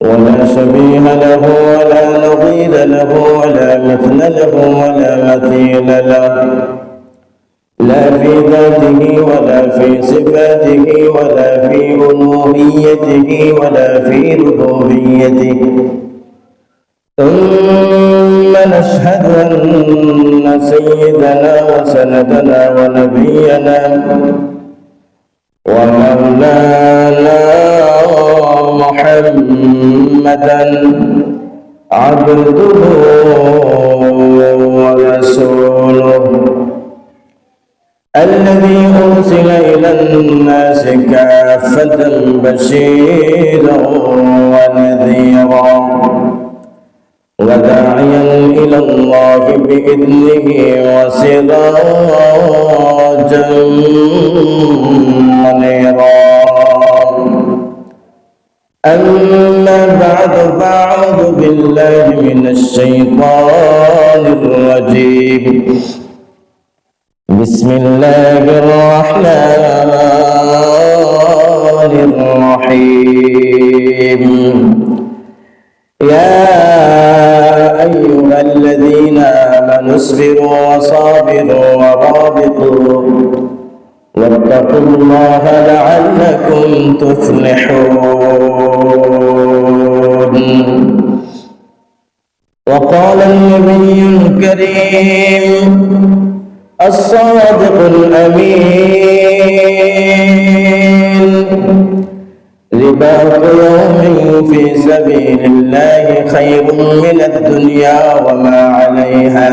ولا شبيه له ولا نظير له ولا مثل له ولا مثيل له. لا في ذاته ولا في صفاته ولا في ألوهيته ولا في ربوبيته. ثم نشهد أن سيدنا وسندنا ونبينا ومولانا محمدا عبده ورسوله. الذي أرسل إلى الناس كافة بشيرا ونذيرا وداعيا إلى الله بإذنه وسراجا منيرا. أما بعد فأعوذ بالله من الشيطان الرجيم. بسم الله الرحمن الرحيم. يا أيها الذين آمنوا اصبروا وصابروا ورابطوا واتقوا الله لعلكم تفلحون. وقال النبي الكريم الصادق الأمين. رباط يوم في سبيل الله خير من الدنيا وما عليها.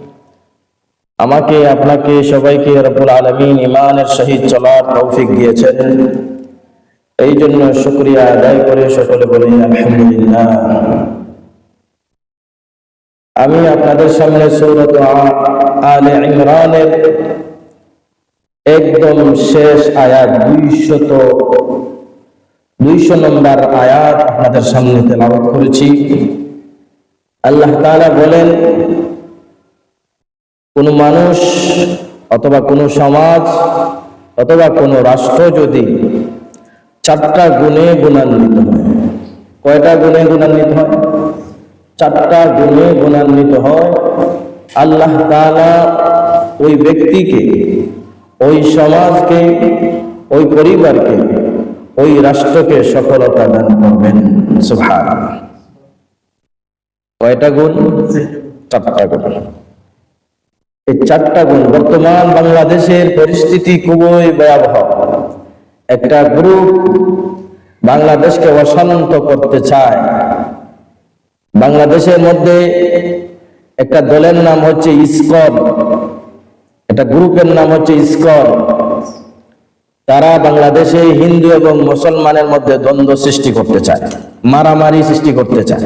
আমাকে, আপনাকে সবাইকে রব্বুল আলমিন ইমানের সহিত চলার তৌফিক দিয়েছেন। এই জন্য শুক্রিয়া আদায় করে সকলে বলি আলহামদুলিল্লাহ। আমি আপনাদের সামনে সৌরত আলে ইমরানের একদম শেষ আয়াত দুইশত, দুইশো নম্বর আয়াত আপনাদের সামনে তেলাওয়াত করেছি। আল্লাহ তাআলা বলেন কোন মানুষ অথবা কোন সমাজ অথবা কোন রাষ্ট্র যদি চারটা গুণে গুণান্বিত হয়, কয়টা গুণে গুণান্বিত হয়? চারটা গুণে গুণান্বিত হয়, আল্লাহ তাআলা ওই ব্যক্তিকে, ওই সমাজকে, ওই পরিবারকে, ওই রাষ্ট্রকে সফলতা দান করবেন। কয়টা গুণ? চারটা গুণ। এই চারটা গুণ বর্তমান বাংলাদেশের পরিস্থিতি খুবই ভয়াবহ। একটা গ্রুপ বাংলাদেশকে অশান্ত করতে চায়। বাংলাদেশের মধ্যে একটা দলের নাম হচ্ছে ইসকন। একটা গ্রুপের নাম হচ্ছে ইসকন। তারা বাংলাদেশে হিন্দু এবং মুসলমানের মধ্যে দ্বন্দ্ব সৃষ্টি করতে চায়, মারামারি সৃষ্টি করতে চায়।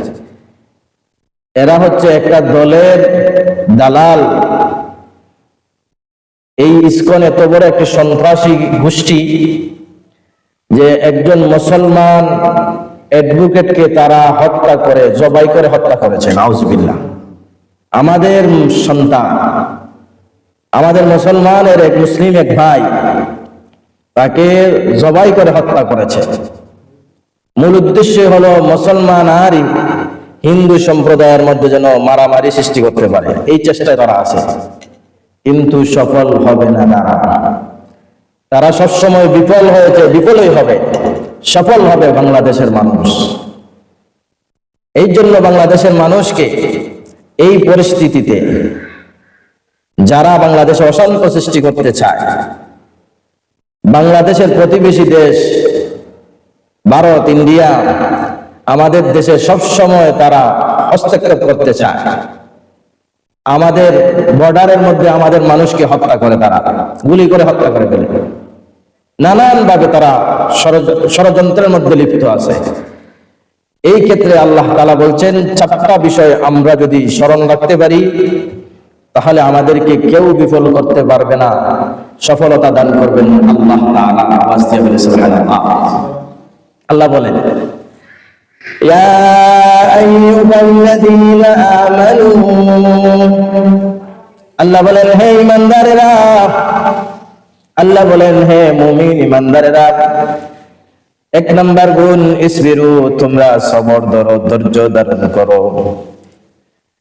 এরা হচ্ছে একটা দলের দালাল। এই ইস্কন এত বড় একটি সন্ত্রাসী গোষ্ঠী যে একজন মুসলমান অ্যাডভোকেটকে তারা হত্যা করে, জবাই করে হত্যা করেছে, নাউজবিল্লাহ। আমাদের সন্তান, আমাদের মুসলমানের এক মুসলিম এক ভাই, তাকে জবাই করে হত্যা করেছে। মূল উদ্দেশ্য হলো মুসলমান আর হিন্দু সম্প্রদায়ের মধ্যে যেন মারামারি সৃষ্টি করতে পারে, এই চেষ্টায় তারা আছে। কিন্তু সফল হবে না তারা। তারা সবসময় বিফল হয়েছে, বিফলই হবে। সফল হবে বাংলাদেশের মানুষ। এই জন্য বাংলাদেশের মানুষকে এই পরিস্থিতিতে যারা বাংলাদেশে অশান্ত সৃষ্টি করতে চায়, বাংলাদেশের প্রতিবেশী দেশ, ভারত, ইন্ডিয়া, আমাদের দেশে সব সময় তারা হস্তক্ষেপ করতে চায়। আমাদের বর্ডারের মধ্যে আমাদের মানুষকে হত্যা করে তারা, গুলি করে হত্যা করে ফেলে। নানান ভাবে তারা ষড়যন্ত্রের মধ্যে লিপ্ত আছে। এই ক্ষেত্রে আল্লাহ তালা বলছেন, চারটা বিষয় আমরা যদি স্মরণ রাখতে পারি, তাহলে আমাদেরকে কেউ বিফল করতে পারবে না। সফলতা দান করবেন আল্লাহ। আল্লাহ বলেন يا أيها الذين آمنوا আল্লাহ বলেন হে ইমানদারেরা আল্লাহ বলেন হে মুমিন ইমানদারেরা এক নাম্বার গুণ ইসবিরু তোমরা সবর ধরো ধৈর্য ধারণ করো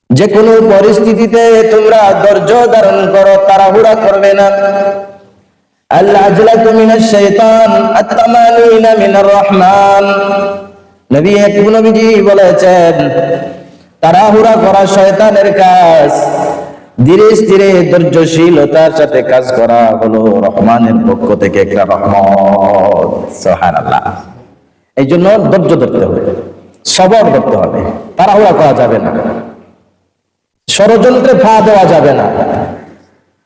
যে কোনো পরিস্থিতিতে তোমরা ধৈর্য ধারণ করো তাড়াহুড়া করবে না আল্লাহ আজলাকু মিনাশ শাইতান আত-তামানিনা মিনার রহমান নবী এক নবীজি বলেছেন, তাড়াহুড়া করা শয়তানের কাজ। ধীরে ধীরে ধৈর্যশীলতার সাথে কাজ করা হলো রহমানের পক্ষ থেকে একটা রহমত। সুবহানাল্লাহ। এই জন্য ধৈর্য ধরতে হবে, সবর ধরতে হবে। তাড়াহুড়া করা যাবে না। ষড়যন্ত্রে ফা দেওয়া যাবে না।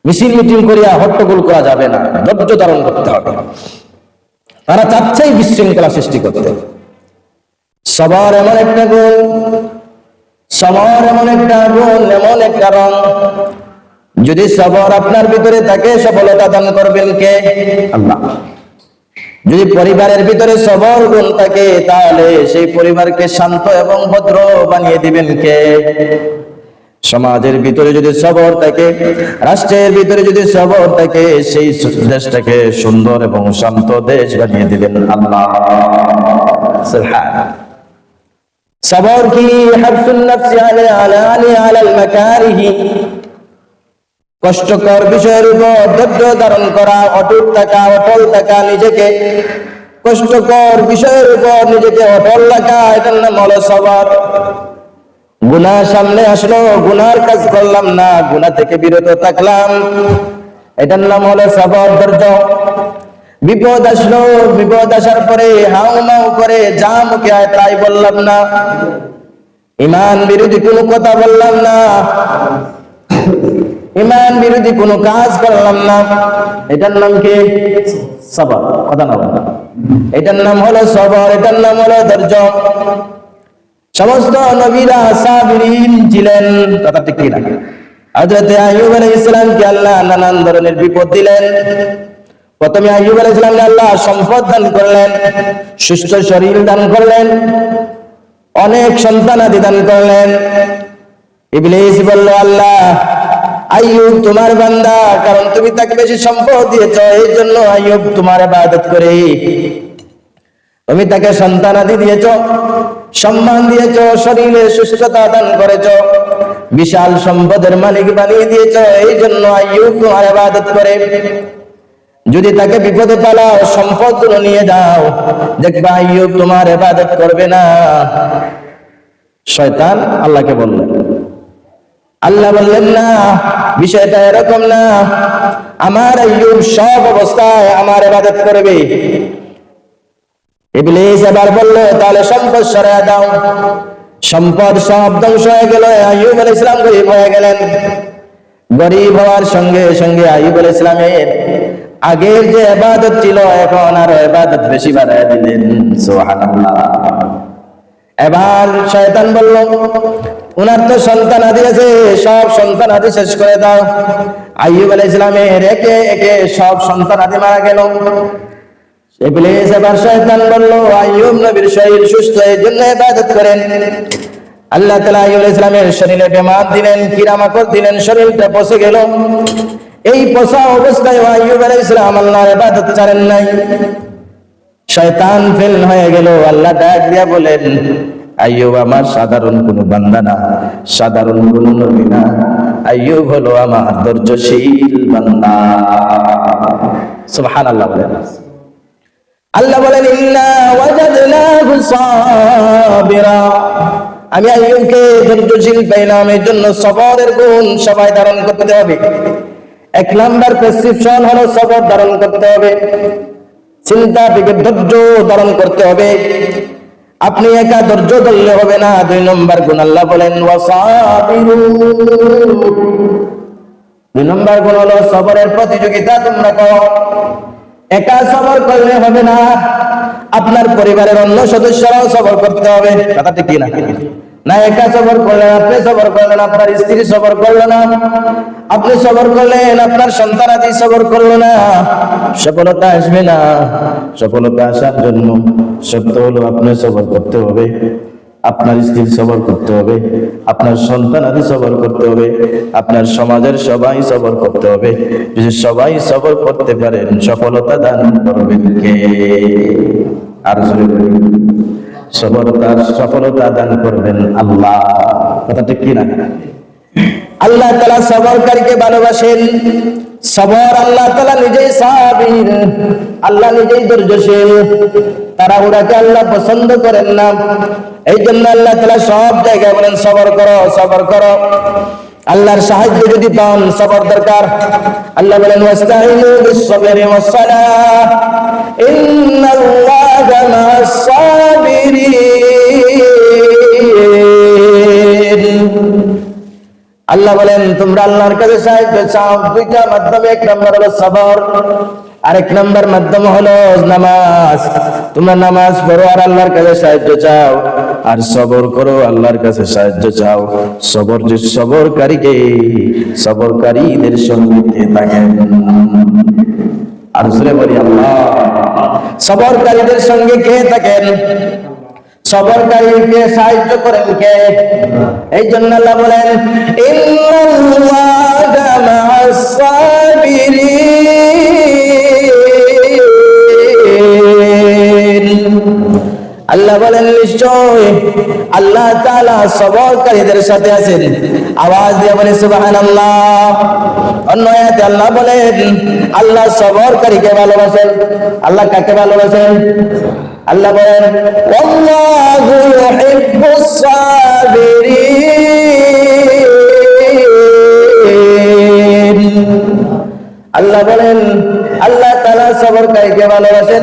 মিছিল মিটিং করিয়া হট্টগোল করা যাবে না। ধৈর্য ধারণ করতে হবে। তারা চাচ্ছেই বিশৃঙ্খলা সৃষ্টি করতে। সবার এমন একটা গুণ সবার এমন একটা গুণ এমন একটা রং। যদি সবর আপনার ভিতরে থাকে, সফলতা দান করবেন কে? আল্লাহ। যদি পরিবারের ভিতরে সবর গুণ থাকে, তাহলে সেই পরিবারকে শান্ত এবং ভদ্র বানিয়ে দিবেন কে? সমাজের ভিতরে যদি সবর থাকে, রাষ্ট্রের ভিতরে যদি সবর থাকে, সেই দেশটাকে সুন্দর এবং শান্ত দেশ বানিয়ে দিবেন আল্লাহ। সুবহানাল্লাহ সবর কি হাবসুন নফসি আলা আলা আলা আলাল মাকারিহি। কষ্টকর বিষয়ের উপর ধৈর্য ধারণ করা, অটুট থাকা, অটল থাকা নিজেকে। কষ্টকর বিষয়ের উপর নিজেকে অটল রাখা, এটার নাম হলো সবর। গুনাহ সামনে আসলো, গুনার কাজ করলাম না গুনাহ থেকে বিরত থাকলাম। এটার নাম হলো সবর, ধৈর্য। বিপদ আসলো, বিপদ আসার পরে হাউ করে যা মুখে আয় তাই বললাম না। ইমান বিরোধী কোনো কথা বললাম না। ইমান বিরোধী কোনো কাজ করলাম না। এটার নাম কি? সবর। কথা না এটার নাম হলো সবর, এটার নাম হলো ধৈর্য। সমস্ত নবীরা সাবিরিন ছিলেন। কথা ঠিক কি না হযরত আইয়ুব আলাইহিস সালামকে আল্লাহ নানান ধরনের বিপদ দিলেন। প্রথমে আইয়ুব আলাইহিস সালামকে আল্লাহ সম্পদ দান করলেন, সুস্থ শরীর দান করলেন, অনেক সন্তান আদি দান করলেন। ইবলিস বলল, আল্লাহ, আইয়ুব তোমার বান্দা, কারণ তুমি তাকে বেশি সম্পদ দিয়েছ, এই জন্য আইয়ুব তোমার ইবাদত করে। তুমি তাকে সন্তানাদি দিয়েছ, সম্মান দিয়েছ, শরীরে সুস্থতা দান করেছ, বিশাল সম্পদের মালিক বানিয়ে দিয়েছ, এই জন্য আইয়ুব তোমার ইবাদত করে। যদি তাকে বিপদে পালাও সম্পদ নিয়ে যাও। দেখবা আইয়ুব তোমার ইবাদত করবে না। শয়তান আল্লাহকে বললেন আল্লাহ বললেন, না, বিষয়টা এরকম না। আমার আইয়ুব সব অবস্থায় আমার ইবাদত করবে। ইবলিস এবার বলল, তাহলে সম্পদ সরায় দাও। সম্পদ সব ধ্বংস হয়ে গেল, আইয়ুব আলাইহিস সালাম গরিব হয়ে গেলেন। গরিব হওয়ার সঙ্গে সঙ্গে আইয়ুব আলাইহিস সালামের আগের যে ইবাদত ছিল, এখন আর ইবাদত বেশি বাড়ায় দিলেন এবার শয়তান বলল, উনার তো সন্তান আদি আছে, সব সন্তান আদি শেষ করে দাও। আইয়ুব আলাইহিস সালামের একে একে সব সন্তান আদি মারা গেল। ইবলিস এবার শয়তান বলল, আইয়ুব নবীর শরীর সুস্থ, এই জন্য ইবাদত করেন। আল্লাহ তাআলা আইয়ুব আলাইহিস সালামের শরীরে বেমার দিলেন কিরামাকড় দিলেন, শরীরটা পচে গেল। এই পচা অবস্থায় আইয়ুব আলাইহিস সালাম আল্লাহর ইবাদত ছাড়েন নাই। শয়তান ফেল হয়ে গেল। আল্লাহ ডাক দিয়া বলেন, আইয়ুব আমার সাধারণ কোনো বান্দা না, সাধারণ কোনো নবী না। আইয়ুব হলো আমার ধৈর্যশীল বান্দা। সুবহানাল্লাহ বলেন। আল্লাহ বলেন, ইন্না ওয়াজাদনাহু সাবিরা। আমি আইয়ুবকে ধৈর্যশীল পেলাম এই জন্য সবরের গুণ সবাই ধারণ করতে হবে। এক নাম্বার প্রেসক্রিপশন হলো সবর ধারণ করতে হবে। চিন্তা থেকে ধৈর্য ধারণ করতে হবে। আপনি একা ধৈর্য ধরলে হবে না। দুই নম্বর গুণ আল্লাহ বলেন দুই নম্বর গুণ হলো সবরের প্রতিযোগিতা তোমরা করো। একা সবর করলে হবে না। আপনার পরিবারের অন্য সদস্যরাও সবর করতে হবে। কথাটা কি না। না একা সবর করলেন, আপনি সবর করলেন, আপনার স্ত্রী সবর করল না। আপনি সবর করলেন, আপনার সন্তানাদি সবর করল না। সফলতা আসবে না। সফলতা আসার জন্য সত্য হলো আপনি সবর করতে হবে। আপনার স্ত্রী সবর করতে হবে। আপনার সন্তান আদি সবর করতে হবে। আপনার সমাজের সবাই সবর করতে হবে। যদি সবাই সবর করতে পারেন, সফলতা দান করবেন কে? আর বলি, সফলতা দান করবেন আল্লাহ। কথাটা কি না আল্লাহ তালা সবরকারীকে ভালোবাসেন। সবর আল্লাহ তালা নিজেই সাবির আল্লাহ নিজেই ধৈর্যশীল। তারা ওরাকে আল্লাহ পছন্দ করেন না। এই জন্য আল্লাহ তালা সব জায়গায় বলেন সবর করো সবর করো। আল্লাহর সাহায্য যদি পান, সবর দরকার। আল্লাহ বলেন ওয়াস্তাইনু বিস-সাবরি ওয়াস-সালাহ। ইন্নাল্লাহা মা'আস সাবিরিন আল্লাহ বলেন, তোমরা আল্লাহর কাছে সাহায্য চাও। দুইটা মাধ্যমে, এক নম্বর হলো সবর, আরেক নম্বর মাধ্যম হলো নামাজ। তোমরা নামাজ পড়ো আর আল্লাহর কাছে সাহায্য চাও। আর সবর করো আল্লাহর কাছে সাহায্য চাও। সবর যে সবরকারীকে, সবরকারীদের সঙ্গে থাকেন। আর জোরে বলি আল্লাহ, সবরকারীদের সঙ্গে কে থাকেন? সবরকারীকে সাহায্য করেন কে? এই জন্য আল্লাহ বলেন ইন্নাল্লাহা মা'আস সাবিরিন আল্লাহ বলেন, নিশ্চয় আল্লাহ তালা সবরকারীদের সাথে আছেন। আওয়াজ দিয়ে বলে, সুবহানাল্লাহ। অন্য আয়াতে আল্লাহ বলেন, আল্লাহ সবরকারীকে ভালোবাসেন। আল্লাহ কাকে ভালোবাসেন? আল্লাহ বলেন অল্লাহ ইউহিব্বুস সাবিরিন। আল্লাহ বলেন, আল্লাহ তালা সবরকারীকে ভালোবাসেন,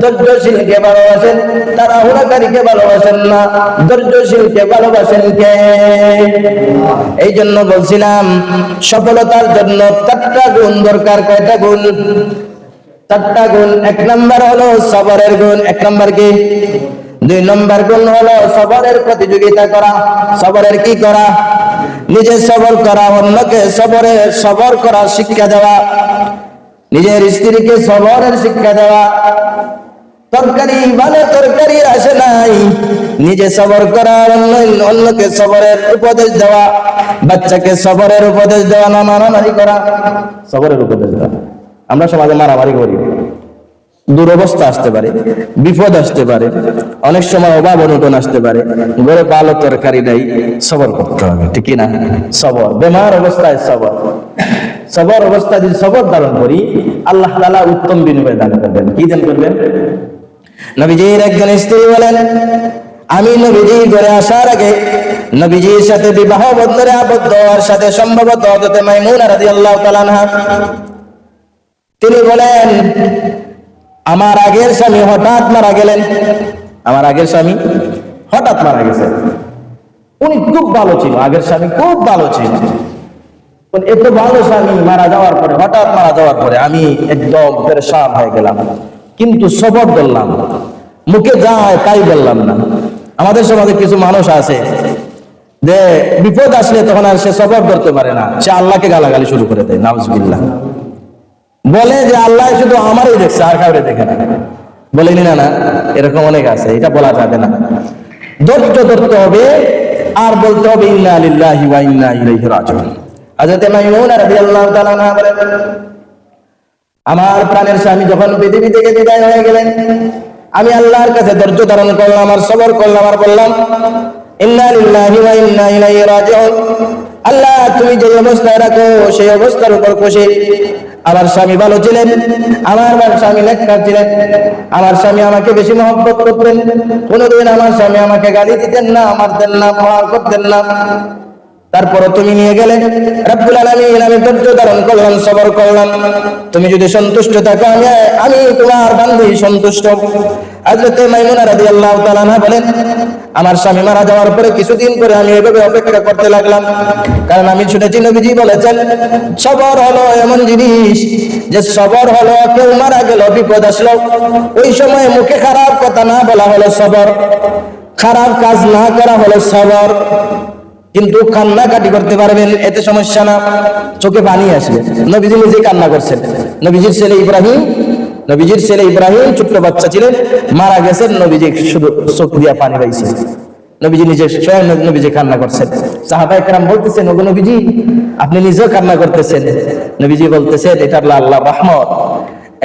ধৈর্যশীলকে ভালোবাসেন তারা হুড়াকারীকে ভালোবাসেন না ধৈর্যশীল ধৈর্যশীলকে ভালোবাসেন কে? এই জন্য বলছিলাম, সফলতার জন্য চারটা গুণ দরকার, কয়টা গুণ? চারটা গুণ, এক নম্বর হলো সবরের গুণ, এক নম্বর কি? দুই নম্বর গুণ হলো সবরের প্রতিযোগিতা করা। সবরের কি করা? নিজে সবর করা, অন্যকে সবরের সবর করা শিক্ষা দেওয়া। নিজের স্ত্রীকে সবরের শিক্ষা দেওয়া। তরকারি ভালো তরকারি আসে নাই। নিজে সবর করা, অন্য অন্যকে সবরের উপদেশ দেওয়া। বাচ্চাকে সবরের উপদেশ দেওয়া না মারামারি করা। সবরের উপদেশ দেওয়া। আমরা সমাজে মারামারি করি। দুরবস্থা আসতে পারে, বিপদ আসতে পারে, অনেক সময় অভাব অনটন আসতে পারে, ঘরে ভালো তরকারি নাই, সবর করতে হবে, ঠিক না সবর, বেমার অবস্থায় সবর। সবর অবস্থায় যদি সবর ধারণ করি, আল্লাহ তাআলা উত্তম বিনিময় দান করবেন। কি দান করবেন? নবীজির একজন স্ত্রী বলেন, আমি নবীজি ঘরে আসার আগে নবীজির সাথে বিবাহ বন্ধনে আবদ্ধ হওয়ার সাথে সম্ভবত মাইমুনা রাদিয়াল্লাহু তাআলা তিনি বলেন আমার আগের স্বামী হঠাৎ মারা গেলেন। আমার আগের স্বামী হঠাৎ মারা গেছে। উনি খুব ভালো ছিল, আগের স্বামী খুব ভালো ছিল। এত ভালো স্বামী মারা যাওয়ার পরে, হঠাৎ মারা যাওয়ার পরে আমি একদম পেরেশান হয়ে গেলাম। কিন্তু সবর বললাম মুখে যা যায় তাই বললাম না। আমাদের সমাজে কিছু মানুষ আছে যে বিপদ আসলে তখন আর সে সবর ধরতে পারে না। সে আল্লাহকে গালাগালি শুরু করে দেয়, নাউজবিল্লাহ। বলে যে আল্লাহ শুধু আমারই দেখছে, আর কাউরে দেখে না। বলেনি না না, এরকম অনেক আছে, এটা বলা যাবে না। ধৈর্য ধরতে হবে, আর বলতে হবে, ইন্না লিল্লাহি ওয়া ইন্না ইলাইহি রাজিউন। হযরত মাইমুনা রাদিয়াল্লাহু তাআলা আনহা বলেন, আমার প্রাণের স্বামী যখন পৃথিবী থেকে বিদায় হয়ে গেলেন, আমি আল্লাহর কাছে ধৈর্য ধারণ করলাম, আর সবর করলাম, আর বললাম, ইন্না লিল্লাহি ওয়া ইন্না ইলাইহি রাজিউন। আল্লাহ, তুমি যে অবস্থায় রাখো, সেই অবস্থার উপর খুশি। আমার স্বামী ভালো ছিলেন, আমার স্বামী লেখকার ছিলেন, আমার স্বামী আমাকে বেশি মহব্বত করতেন। কোনোদিন আমার স্বামী আমাকে গালি দিতেন না, মারতেন না মার করতেন না। তারপরে তুমি নিয়ে গেলে রব্বুল আলামিন আমি ধৈর্য ধারণ করলাম, সবর করলাম। তুমি যদি সন্তুষ্ট থাকো, আমি আমি তোমার বান্ধবী সন্তুষ্ট। হযরতে মাইমুনা রাদিয়াল্লাহু তাআলা বলেন, আমার স্বামী মারা যাওয়ার পরে কিছুদিন পরে আমি এভাবে অপেক্ষা করতে লাগলাম। কারণ আমি শুনেছি নবীজি বলেছেন, সবর হলো এমন জিনিস যে সবর হলো কেউ মারা গেল, বিপদ আসলো। ওই সময় মুখে খারাপ কথা না বলা হলো সবর, খারাপ কাজ না করা হলো সবর। কিন্তু কান্নাকাটি করতে পারবেন, এতে সমস্যা না। চোখে পানি আসবে। নবীজি নিজে কান্না করছেন। নবীজির ছেলে ইব্রাহিম, নবীজির ছেলে ইব্রাহিম ছোট্ট বাচ্চা ছিলেন মারা গেছেন, নবীজি শুধু চোখ দিয়া পানি পাইছে। নবীজি নিজে স্বয়ং নবীজি কান্না করছেন। সাহাবা একরাম বলতেছেন, ওগো নবীজি, আপনি নিজেও কান্না করতেছেন। নবীজি বলতেছেন, এটা আল্লাহ আল্লাহ রহমত।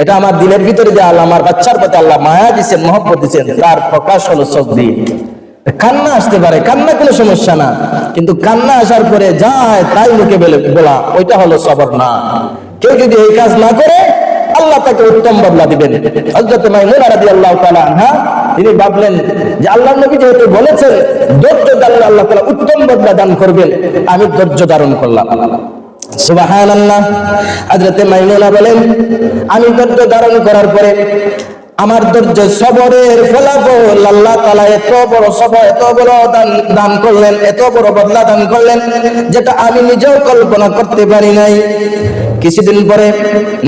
এটা আমার দিনের ভিতরে যে আল্লাহ, আমার বাচ্চার প্রতি আল্লাহ মায়া দিচ্ছেন মহব্বত দিচ্ছেন তার প্রকাশ হলো চোখ দিয়ে। কান্না আসতে পারে, কান্না কোনো সমস্যা না। কিন্তু কান্না আসার পরে যায় তাই মুখে বলে, বলা, ওইটা হলো সবর না। কেউ যদি এই কাজ না করে, আল্লাহ তাকে উত্তম বদলা দিবেন। হযরত মাইমুনা রাদিয়াল্লাহু তাআলা আনহা, তিনি ভাবলেন যে আল্লাহ নবী যেহেতু বলেছেন, ধৈর্য ধারণ আল্লাহ তাআলা উত্তম বদলা দান করবেন, আমি ধৈর্য ধারণ করলাম। সুবহানাল্লাহ, হযরত মাইমুনা বলেন, আমি ধৈর্য ধারণ করার পরে আমার ধৈর্য সবরের ফলাফল আল্লাহ তালা এত বড় সব এত বড় দান দান করলেন, এত বড় বদলা দান করলেন, যেটা আমি নিজেও কল্পনা করতে পারি নাই। কিছুদিন পরে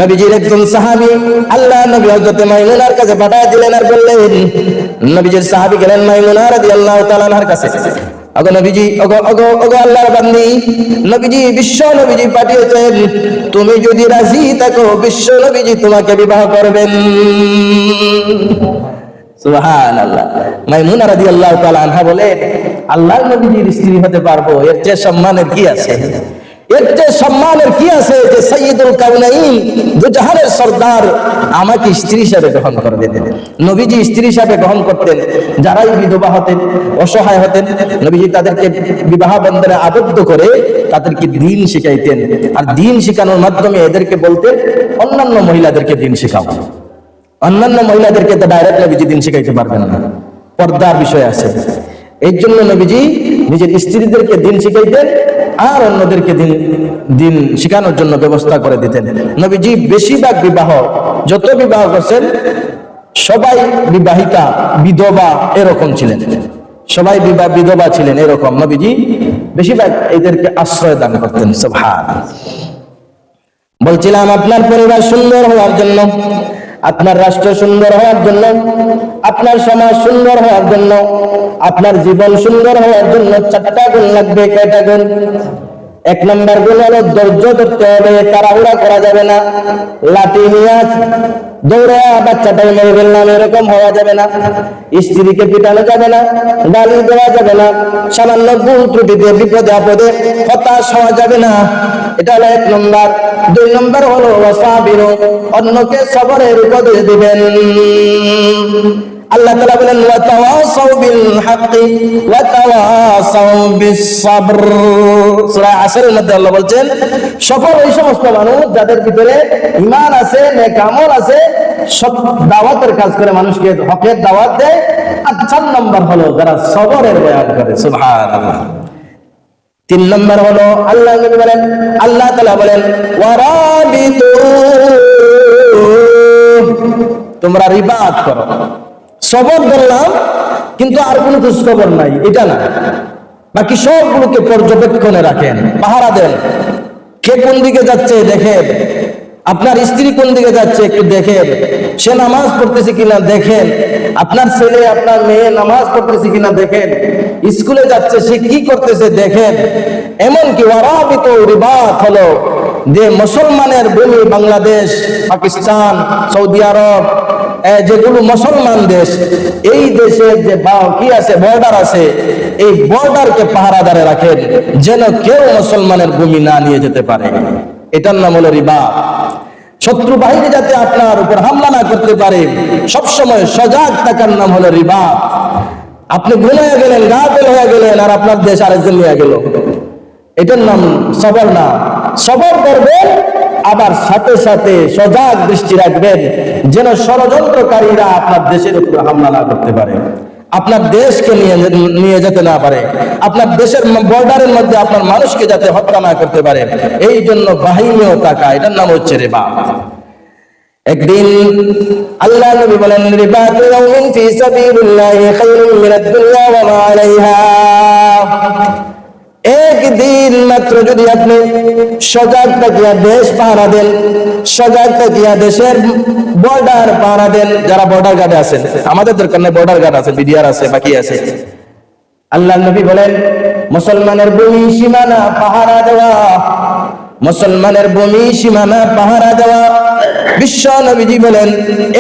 নবীজির একজন সাহাবি আল্লাহ নবী হযরত মাইমুনার কাছে পাঠায় দিলেন আর বললেন, নবীজির সাহাবি গেলেন মাইমুনার মাইমুনা রাদিয়াল্লাহু তাআলার কাছে। অগো নবীজি অগো অগো অগো আল্লাহর বান্দি। নবীজি, বিশ্ব নবীজি পাঠিয়েছেন। তুমি যদি রাজি থাকো, বিশ্ব নবীজি তোমাকে বিবাহ করবেন। সুবহানাল্লাহ। মাইমুনা আল্লাহ তালা আনহা বলে আল্লাহ নবীজির স্ত্রী হতে পারব, এর চেয়ে সম্মানের কি আছে? এর চেয়ে সম্মানের কি আছে? যে সৈয়দুল কাউনাইন দুজাহানের সর্দার, আমাকে স্ত্রী হিসাবে গ্রহণ করে দিতেন। নবীজি স্ত্রী হিসাবে গ্রহণ করতেন, যারাই বিধবা হতেন, অসহায় হতেন, নবীজি তাদেরকে বিবাহ বন্ধনে আবদ্ধ করে তাদেরকে দিন শিখাইতেন। আর দিন শিখানোর মাধ্যমে এদেরকে বলতেন, অন্যান্য মহিলাদেরকে দিন শেখাও। অন্যান্য মহিলাদেরকে তো ডাইরেক্ট নবীজি দিন শিখাইতে পারবেন না। পর্দার বিষয় আছে। এই জন্য নবীজি নিজের স্ত্রীদেরকে দিন শিখাইতেন আর অন্যদেরকে দিন দিন শিখানোর জন্য ব্যবস্থা করে দিতেন। নবীজি বেশিরভাগ বিবাহ, যত বিবাহ করছেন, সবাই বিবাহিতা, বিধবা এরকম ছিলেন। সবাই বিবাহ বিধবা ছিলেন এরকম। নবীজি বেশিরভাগ এদেরকে আশ্রয় দান করতেন সভার বলছিলাম, আপনার পরিবার সুন্দর হওয়ার জন্য আপনার রাষ্ট্র সুন্দর হওয়ার জন্য, আপনার সমাজ সুন্দর হওয়ার জন্য, আপনার জীবন সুন্দর হওয়ার জন্য চারটা গুণ লাগবে, কয়টা গুণ? এক নম্বর গুণ হলো ধৈর্য ধরতে হবে, তাড়াহুড়া করা যাবে না। লাঠি নিয়ে দৌড়ে বাচ্চাটাই মেরে ফেললাম এরকম হওয়া যাবে না। স্ত্রীকে পিটানো যাবে না, গালি দেওয়া যাবে না, সামান্য ভুল ত্রুটিতে, বিপদে আপদে হতাশ হওয়া যাবে না। এটা হলো এক নম্বর। দুই নম্বর হলো ওয়াসাবিরু অন্যকে সবরের উপদেশ দিবেন। আল্লাহ তাআলা বলেন ওয়া তাওয়াসাউ বিল হাক্কি ওয়া তাওয়াসাউ বিস সাবর সূরা আসরের মধ্যে আল্লাহ বলছেন, সফল ওই সমস্ত মানুষ যাদের ভিতরে ঈমান আছে, নেক আমল আছে, সব দাওয়াতের কাজ করে মানুষকে হকের দাওয়াত দেয়। আর চার নম্বর হলো যারা সবরের বয়ান করে। সুবহানাল্লাহ। তিন নম্বর হলো, আল্লাহ বলেন, আল্লাহ তাআলা বলেন তোমরা রিবাত করো। সবর ধরলাম, কিন্তু আর কোনো খোঁজ খবর নাই, এটা না। বাকি সবগুলোকে পর্যবেক্ষণে রাখেন, পাহারা দেন। কে কোন দিকে যাচ্ছে, দেখেন। আপনার স্ত্রী কোন দিকে যাচ্ছে, একটু দেখেন। সে নামাজ পড়তেছে কিনা দেখেন। আপনার ছেলে, আপনার মেয়ে নামাজ পড়তেছে কিনা দেখেন। স্কুলে যাচ্ছে, সে কি করতেছে দেখেন। এমনকি ওয়ারাবিত রিবাত হলো যে মুসলমানের ভূমি বাংলাদেশ, পাকিস্তান, সৌদি আরব যেগুলো মুসলমান দেশ, এই দেশের যে কি আছে, বর্ডার আছে, এই বর্ডারকে পাহারাদারে রাখেন, যেন কেউ মুসলমানের ভূমি না নিয়ে যেতে পারে। এটার নাম হলো রিবা শত্রু বাহিনী যাতে আপনার উপর হামলা না করতে পারে, সবসময় সজাগ থাকার নাম হলো রিবা। আপনি ঘুমিয়ে গেলেন গা বেল হয়ে গেলেন আর আপনার দেশ আরেকজন নিয়ে গেল। এটার নাম সবর না। সবর করবেন, আবার সাথে সাথে সজাগ দৃষ্টি রাখবেন, যেন ষড়যন্ত্রকারীরা আপনার দেশের উপর হামলা না করতে পারে। আপনার দেশকে নিয়ে নিয়ে যেতে না পারে, আপনার দেশের বর্ডারের মধ্যে আপনার মানুষকে যাতে হত্যা না করতে পারে, এই জন্য বাহিনীও টাকা এটার নাম হচ্ছে রেবা। একদিন আল্লাহ নবী বলেন ইয়াউমিন ফি সাবিলিল্লাহি খায়রুম মিনাদ দুনিয়া ওয়া মা আলাইহা। একদিন মাত্র যদি আপনি সজাগ থাকিয়া দেশ পাহারা দেন, সজাগ থাকিয়া দেশের বর্ডার পাহারা দেন, যারা বর্ডার গার্ডে আছেন, আমাদের দরকার বর্ডার গার্ড আছে বিডিআর আছে, বাকি আছে। আল্লাহ নবী বলেন, মুসলমানের ভূমি সীমানা পাহারা দেওয়া, মুসলমানের ভূমি সীমানা পাহারা দেওয়া। বিশ্ব বলেন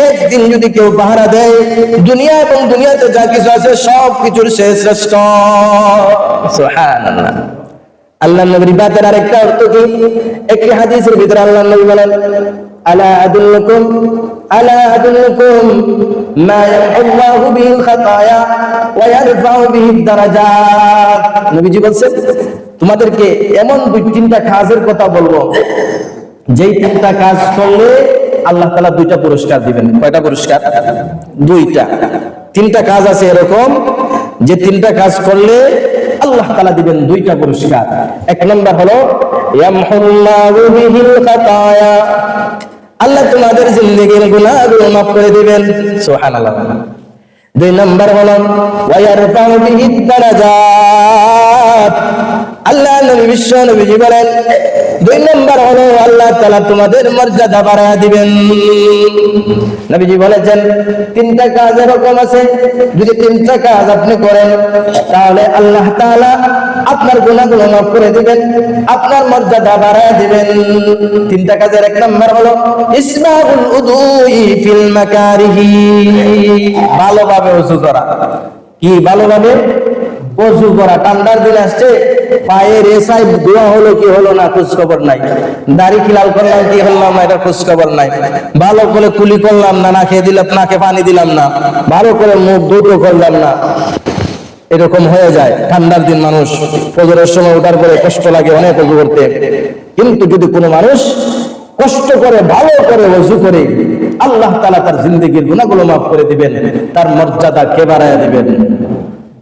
একদিন যদি কেউ পাহারা দেয়, দুনিয়া এবং দুনিয়াতে যা কিছু আছে সব কিছুর সে শ্রেষ্ঠ। আল্লাহ নবীর বাতের আরেকটা অর্থ কি? একটি হাদিসের ভিতরে আল্লাহ নবী বলেন, আলা আদুল্লুকুম আলা আদুল্লুকুম মা খাতায়া ওয়া ইয়ারফাউ বিহিদ দারাজাত। নবীজি বলছেন, তোমাদেরকে এমন দুই তিনটা কাজের কথা বলব। যেই তিনটা কাজ করলে আল্লাহ তালা দুইটা পুরস্কার দিবেন। কয়টা পুরস্কার? দুইটা। তিনটা কাজ আছে এরকম, যে তিনটা কাজ করলে আল্লাহ তালা দিবেন দুইটা পুরস্কার। এক নম্বর হলো আল্লাহ তোমাদের জিন্দেগির গুনাহগুলো মাফ করে দিবেন। সুবহানাল্লাহ। দুই নম্বর হলো দারাজাত। আল্লাহ নবী বিশ্ব নবীজি বলেন, দুই নম্বর হলো আল্লাহ তাআলা তোমাদের মর্যাদা বাড়ায় দিবেন। নবীজি বলেছেন, তিনটা কাজ এরকম আছে, যদি তিনটা কাজ আপনি করেন, তাহলে আল্লাহ তাআলা আপনার গুনাহগুলো মাফ করে দিবেন, আপনার মর্যাদা বাড়ায় দিবেন। তিনটা কাজের এক নম্বর হলো ইসমাউল উদুই ফিল মাকারিহি। ভালোভাবে ওযু করা। কি ভালোভাবে? অজু করা। ঠান্ডার দিন আসছে পায়ের এসাই দোয়া হলো কি হলো না, খোঁজ খবর নাই। দাড়ি কি লাল করলাম, কি হলাম না, এটা খোঁজ খবর নাই। ভালো করে কুলি করলাম না না খেয়ে দিলাম নাকে পানি দিলাম না। ভালো করে মুখ দুটো করলাম না। এরকম হয়ে যায়, ঠান্ডার দিন মানুষ ফজরের সময় ওঠার পরে কষ্ট লাগে অনেক অজু করতে। কিন্তু যদি কোনো মানুষ কষ্ট করে, ভালো করে অজু করে, আল্লাহ তাআলা তার জিন্দগির গুনাহগুলো মাফ করে দিবেন, তার মর্যাদা কে বাড়ায় দিবেন?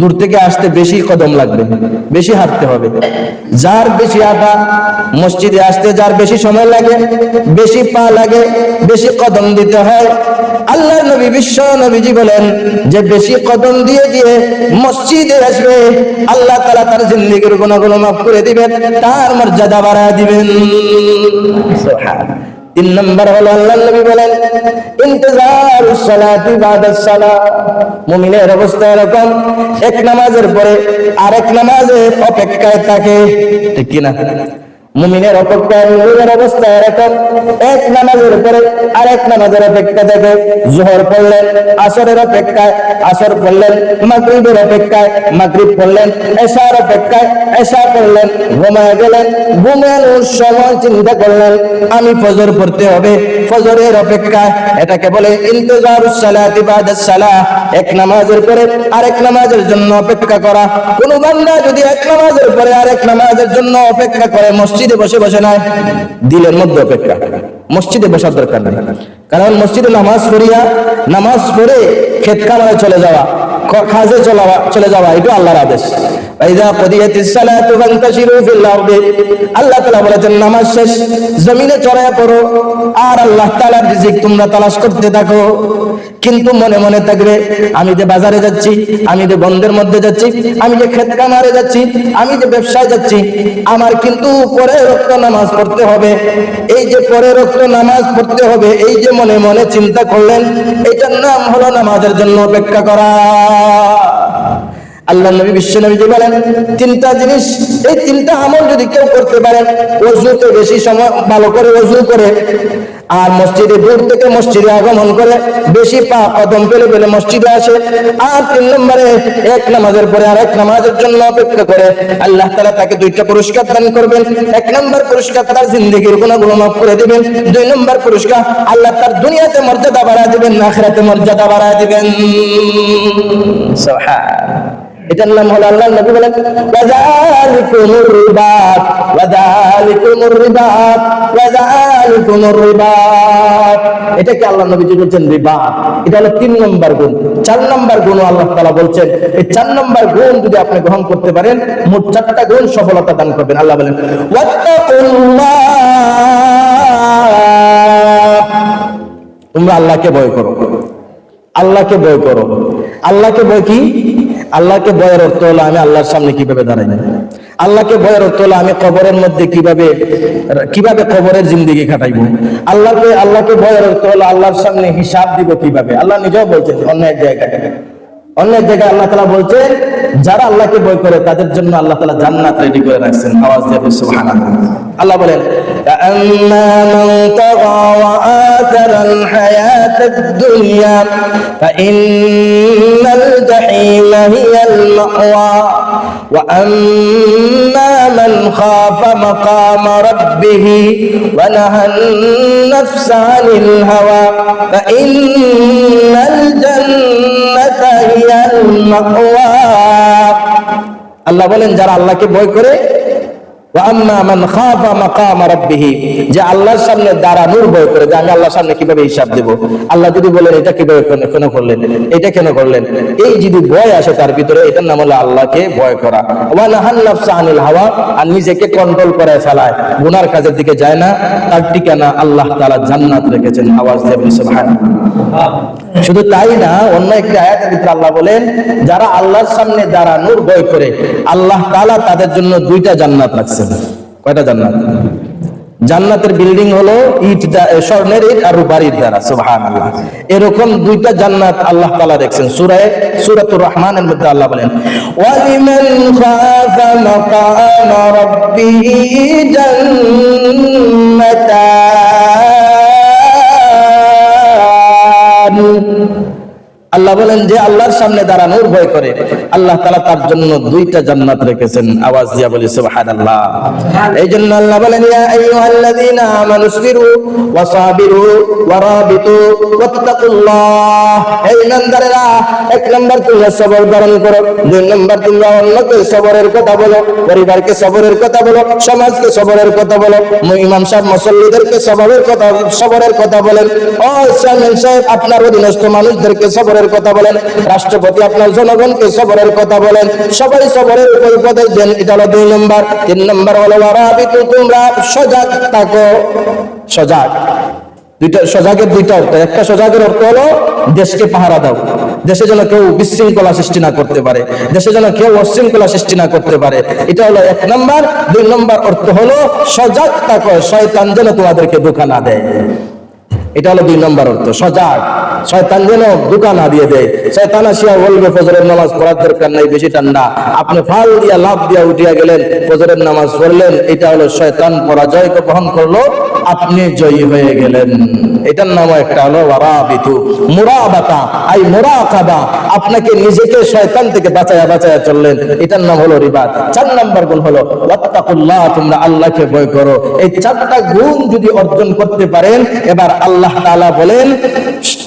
দূর থেকে আসতে বেশি কদম লাগবে, বেশি হাঁটতে হবে। যার বেশি হাঁটা মসজিদে আসতে, যার বেশি সময় লাগে, বেশি পা লাগে, বেশি কদম দিতে হয়। আল্লাহ নবী, বিশ্ব নবীজি বলেন, যে বেশি কদম দিয়ে দিয়ে মসজিদে আসবে, আল্লাহ তাআলা তার জিন্দেগির গুনাহগুলো মাফ করে দিবেন, তার মর্যাদা বাড়ায় দিবেন। তিন নম্বর হলো আল্লাহ নবী বলেন ইন্তজার সালাতি বাদাস সালাহ মুমিনের অবস্থা এরকম, এক নামাজের পরে আরেক নামাজের অপেক্ষায় থাকে। ঠিক কিনা? মুমিনের অপেক্ষায় মুমিনের অবস্থা এরকম। এক নামাজের পরে আরেক নামাজের অপেক্ষা থাকে জোহর পড়লেন, আসরের অপেক্ষায় আসর পড়লেন, মাগরিবের অপেক্ষায় মাগরিব পড়লেন, এশার অপেক্ষায় এশা পড়লেন, ঘুমায় গেলেন, ঘুমানোর সময় চিন্তা করলেন, আমি ফজর পড়তে হবে। ফজরের অপেক্ষায় এটাকে বলে ইন্তজারুস সালাতি সালাহ। এক নামাজের পরে আরেক নামাজের জন্য অপেক্ষা করা। কোন বান্দা যদি এক নামাজের পরে আরেক নামাজের জন্য অপেক্ষা করে মসজিদ মসজিদে বসে বসে না দিলের মধ্যে অপেক্ষা। মসজিদে বসার দরকার নেই। কারণ মসজিদে নামাজ পড়িয়া, নামাজ পড়ে কামারে চলে যাওয়া। খাজে চলে যাওয়া এটা আল্লাহর আদেশ। আমি যে বাজারে যাচ্ছি, আমি যে বন্ধের মধ্যে যাচ্ছি, আমি যে ক্ষেত কামারে যাচ্ছি, আমি যে ব্যবসায় যাচ্ছি, আমার কিন্তু পরে রক্ত নামাজ পড়তে হবে। এই যে পরে রক্ত নামাজ পড়তে হবে, এই যে মনে মনে চিন্তা করলেন, এটার নাম হলো নামাজের জন্য অপেক্ষা করা। আল্লাহ নবী, বিশ্ব যে বলেন, তিনটা জিনিস, এই তিনটা আমল যদি কেউ করতে পারেন অজুতে বেশি সময়, ভালো করে অজু করে আর মসজিদে দূর থেকে মসজিদে আগমন করে বেশি পা কদম পেলে পেলে মসজিদে আসে। আর তিন নম্বরে এক নামাজের পরে আর এক নামাজের জন্য অপেক্ষা করে। আল্লাহ তালা তাকে দুইটা পুরস্কার দান করবেন। এক নম্বর পুরস্কার তার জিন্দগির গুণাগুলো মাফ করে দিবেন। দুই নম্বর পুরস্কার আল্লাহ তার দুনিয়াতে মর্যাদা বাড়ায় দিবেন, আখরাতে মর্যাদা বাড়ায় দিবেন। সুবহান। এটার নাম হলো আল্লাহ নবী বলেন ওয়াজালিকুমুর রিবাত রিবাত রিবাত এটাকে আল্লাহ নবী বলছেন রিবাত এটা হলো তিন নম্বর গুণ। চার নম্বর গুণ আল্লাহ তাআলা বলছেন, এই চার নম্বর গুণ যদি আপনি গ্রহণ করতে পারেন, মোট চারটা গুণ সফলতা দান করবেন। আল্লাহ বলেন তোমরা আল্লাহকে ভয় করো। আল্লাহকে ভয় করো। আল্লাহকে ভয় কি? আল্লাহকে ভয়ের অর্থ হলো আমি আল্লাহর সামনে কীভাবে দাঁড়াই? আল্লাহকে ভয়ের অর্থ হলো আমি কবরের মধ্যে কীভাবে কীভাবে কবরের জিন্দিগি কাটাইবো? আল্লাহকে আল্লাহকে ভয়ের অর্থ হলো আল্লাহর সামনে হিসাব দিব কীভাবে? আল্লাহ নিজেও বলছেন অন্য এক জায়গায় অন্য এক জায়গায় আল্লাহ তালা বলছেন, যারা আল্লাহকে ভয় করে তাদের জন্য আল্লাহ তালা জান্নাত রেডি করে রাখছেন। আওয়াজ দিয়ে আল্লাহ বলেন فأما من طغى وآثر الحياة الدنيا فإن الجحيم هي المأوى وأما من خاف مقام ربه ونهى النفس عن الهوى فإن الجنة هي المأوى আল্লাহ বলেন যারা আল্লাহকে ভয় করে যে আল্লাহর সামনে করে যে আমি আল্লাহর সামনে কীভাবে হিসাব আল্লাহ যদি বলেন, এটা কীভাবে কেন- করলেন? এটা কেন করলেন? এই যদি ভয় আসে তার ভিতরে, এটার নাম হলো আল্লাহকে ভয় করা। হাওয়া, আর নিজেকে কন্ট্রোল করে চালায় গুনার কাজের দিকে যায় না, তার ঠিকানা আল্লাহ তাআলা জান্নাত রেখেছেন। আওয়াজ শুধু তাই না, অন্য একটি আয়াতের ভিতরে আল্লাহ বলেন, যারা আল্লাহর সামনে দাঁড়ানোর ভয় করে, আল্লাহ তাআলা তাদের জন্য দুইটা জান্নাত রাখছেন। কয়টা জান্নাত? জান্নাতের বিল্ডিং হলো ইট স্বর্ণের ইট আর রূপার ইট দ্বারা, সুবহানাল্লাহ। এরকম দুইটা জান্নাত আল্লাহ তাআলা রেখেছেন সূরা সূরাতুর রহমানের মধ্যে আল্লাহ বলেন, ওয়ালিমান খাফা আল্লাহ বলেন যে আল্লাহর সামনে দাঁড়ানোর ভয় করে। আল্লাহ তালা তার জন্য দুইটা জান্নাত রেখেছেন। আওয়াজ দিয়া বলি, সুবহানাল্লাহ। এই জন্য আল্লাহ বলেন সবরের কথা বলো, পরিবারকে সবরের কথা সমাজকে সবরের কথা কথা, সবরের কথা আপনার অধীনস্থ মানুষদেরকে সবরের কথা বলেন, রাষ্ট্রপতি আপনার জনগণকে সবরের কথা বলেন, সবাই সবরের উপর দেন, এটা হলো দুই নম্বর। তিন নম্বর হলো তোমরা সজাগ থাকো। সজাগ। দুইটা সজাগের দুইটা অর্থ। একটা সজাগের অর্থ হলো, দেশকে পাহারা দাও। দেশে যেন কেউ বিশৃঙ্খলা সৃষ্টি না করতে পারে। দেশে যেন কেউ অশৃঙ্খলা সৃষ্টি না করতে পারে। এটা হলো এক নম্বর। দুই নম্বর অর্থ হলো, সজাগ থাকো, শয়তান যেন তোমাদেরকে ধোকা না দেয়। এটা হলো দুই নম্বর অর্থ। সজাগ। শয়তান যেন দোকান দিয়ে দেয়। শয়তান আসিয়া বলবে, ফজরের নামাজ পড়ার দরকার নাই, বেশি ঠান্ডা। আপনি ফাল দিয়া লাভ দিয়া উঠিয়া গেলেন, ফজরের নামাজ পড়লেন, এটা হলো শয়তান পরাজয় গ্রহণ করল। আপনি জয়ী হয়ে গেলেন। এটার নাম একটা হলো ওয়ারাবিতু, মুরাবাতা। আই মুরাকাবা, আপনাকে নিজেকে শয়তান থেকে বাঁচায়া বাঁচায়া চললেন। এটার নাম হলো রিবাত চার নাম্বার গুণ হলো, ওয়াত্তাকুল্লাহ, তোমরা আল্লাহকে ভয় করো। এই চারটা গুণ যদি অর্জন করতে পারেন, এবার আল্লাহ তাআলা বলেন,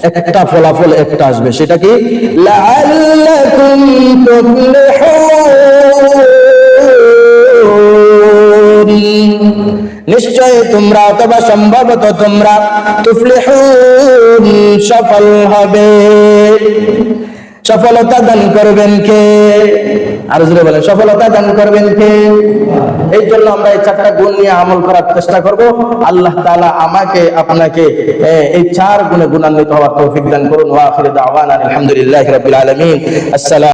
একটা ফলাফল একটা আসবে। সেটা কি? লাআল্লাকুম তুফলিহুন। নিশ্চয়ই তোমরা অথবা সম্ভবত তোমরা তুফলিহুন সফল হবে। সফলতা দান করবেন কে? আর জোরে বলেন, সফলতা দান করবেন কে? এই জন্য আমরা এই চারটা গুণ নিয়ে আমল করার চেষ্টা করব। আল্লাহ তালা আমাকে, আপনাকে এই চার গুণে গুণান্বিত হওয়ার তৌফিক দান করুন। ওয়া আখির দাওয়ানা আলহামদুলিল্লাহি রাব্বিল আলামিন। আসসালাম